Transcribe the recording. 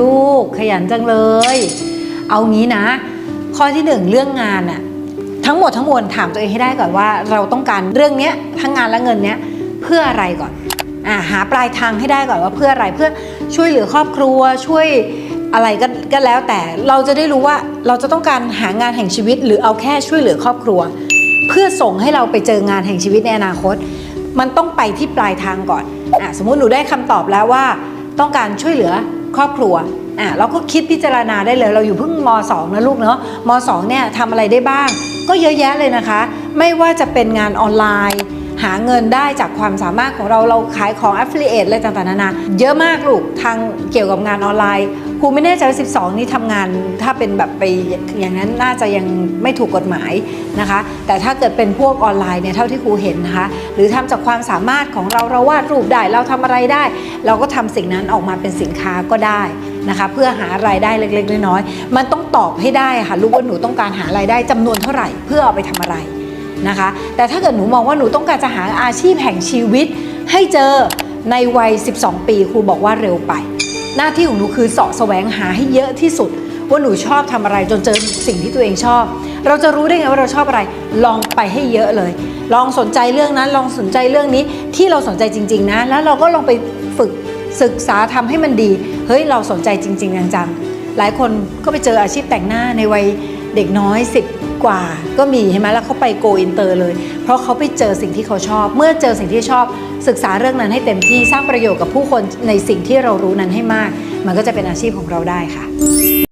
ลูกขยันจังเลย เอางี้นะ ข้อที่หนึ่งเรื่องงานอะทั้งหมดทั้งมวลถามตัวเองให้ได้ก่อนว่า เราต้องการเรื่องเนี้ยทั้งงานและเงินเนี้ยเพื่ออะไรก่อนอ่าหาปลายทางให้ได้ก่อนว่าเพื่ออะไรเพื่อช่วยเหลือครอบครัวช่วยอะไรก็ก็แล้วแต่เราจะได้รู้ว่าเราจะต้องการหางานแห่งชีวิต หรือเอาแค่ช่วยเหลือครอบครัว เพื่อส่งให้เราไปเจองานแห่งชีวิตในอนาคต มันต้องไปที่ปลายทางก่อนอะสมมุติหนูได้คำตอบแล้วว่า ต้องการช่วยเหลือ ครอบครัวอะเราก็คิดพิจารณาได้เลย เราอยู่เพิ่งม 2 นะลูกเนาะม 2 เนี่ยทำอะไรได้บ้าง ก็เยอะแยะเลยนะคะ ไม่ว่าจะเป็นงานออนไลน์ หาเงินได้จากความสามารถของเราเราขายของ affiliate อะไรต่างๆนานาเยอะมากลูกทางเกี่ยวกับงานออนไลน์ ครูไม่แน่ใจว่า12 นี่ทำงานถ้าเป็นแบบไปอย่างนั้นน่าจะยังไม่ถูกกฎหมายนะคะ แต่ถ้าเกิดเป็นพวกออนไลน์เนี่ยเท่าที่ครูเห็นนะคะหรือทำจากความสามารถของเราเราวาดรูปได้เราทำอะไรได้ เราก็ทำสิ่งนั้นออกมาเป็นสินค้าก็ได้นะคะ เพื่อหารายได้เล็กๆน้อยๆมันต้องตอบให้ได้ค่ะลูกว่าหนูต้องการหารายได้จำนวนเท่าไหร่ เพื่อเอาไปทำอะไรนะคะ แต่ถ้าเกิดหนูมองว่าหนูต้องการจะหาอาชีพแห่งชีวิตให้เจอในวัย 12 ปีครูบอกว่าเร็วไป หน้าที่ของหนูคือเสาะแสวงหาให้เยอะที่สุด ว่าหนูชอบทำอะไรจนเจอสิ่งที่ตัวเองชอบ เราจะรู้ได้ไงว่าเราชอบอะไร ลองไปให้เยอะเลย ลองสนใจเรื่องนั้น ลองสนใจเรื่องนี้ที่เราสนใจจริง ๆ นะ แล้วเราก็ลองไปฝึกศึกษาทำให้มันดี เฮ้ยเราสนใจจริง ๆ จังๆหลายคนก็ไปเจออาชีพแต่งหน้าในวัย เด็กน้อย 10 กว่าก็มีใช่ไหมแล้วเขาไปโกอินเตอร์เลย เพราะเขาไปเจอสิ่งที่เขาชอบ เมื่อเจอสิ่งที่ชอบ ศึกษาเรื่องนั้นให้เต็มที่สร้างประโยชน์กับผู้คนในสิ่งที่เรารู้นั้นให้มาก มันก็จะเป็นอาชีพของเราได้ค่ะ